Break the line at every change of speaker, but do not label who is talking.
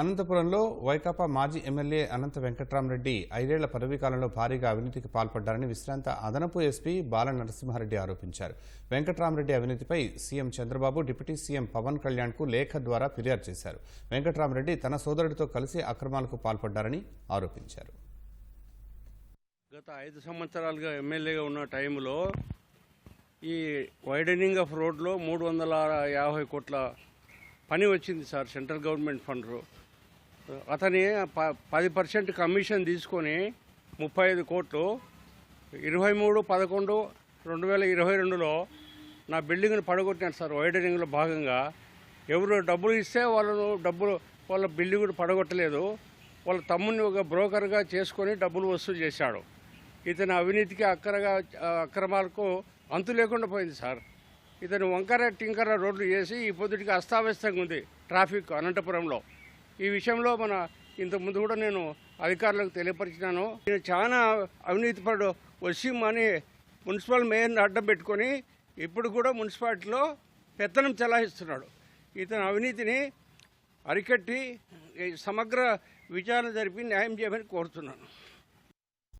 అనంతపురంలో వైకాపా మాజీ ఎమ్మెల్యే అనంత వెంకట్రామరెడ్డి ఐదేళ్ళ పదవీ కాలంలో భారీగా అవినీతికి పాల్పడ్డారని విశ్రాంత అదనపు ఎస్పీ బాల నరసింహారెడ్డి ఆరోపించారు. వెంకట్రామరెడ్డి అవినీతిపై CM Chandrababu deputy CM Pawan కళ్యాణ్కు లేఖ ద్వారా ఫిర్యాదు చేశారు. వెంకట్రామరెడ్డి తన సోదరుడితో కలిసి అక్రమాలకు పాల్పడ్డారని ఆరోపించారు.
గత ఐదు సంవత్సరాలుగా ఎమ్మెల్యేగా ఉన్న టైంలో ఈ వైడనింగ్ ఆఫ్ రోడ్లో మూడు వందల యాభై కోట్ల పని వచ్చింది సార్ సెంట్రల్ గవర్నమెంట్ ఫండ్ అతని ప పది పర్సెంట్ కమిషన్ తీసుకొని ముప్పై ఐదు కోట్లు ఇరవై మూడు పదకొండు రెండు వేల ఇరవై రెండులో నా బిల్డింగ్ను పడగొట్టినారు సార్ వైడరింగ్లో భాగంగా. ఎవరు డబ్బులు ఇస్తే వాళ్ళను డబ్బులు వాళ్ళ బిల్డింగ్ పడగొట్టలేదు. వాళ్ళ తమ్ముని ఒక బ్రోకర్గా చేసుకొని డబ్బులు వసూలు చేశాడు. ఇతని అవినీతికి అక్కరగా అక్రమాలకు అంతు లేకుండా పోయింది సార్. ఇతను వంకర టింకర రోడ్లు చేసి ఈ పొద్దుటికి అస్తావ్యస్తంగా ఉంది ట్రాఫిక్ అనంతపురంలో. ఈ విషయంలో మన ఇంతకుముందు కూడా నేను అధికారులకు తెలియపరిచినాను. నేను చాలా అవినీతిపడు వసీమని మున్సిపల్ మేయర్ని అడ్డం పెట్టుకొని ఇప్పుడు కూడా మున్సిపాలిటీలో పెత్తనం చెలాయిస్తున్నాడు. ఇతని అవినీతిని అరికట్టి సమగ్ర విచారణ జరిపి న్యాయం చేయమని కోరుతున్నాను.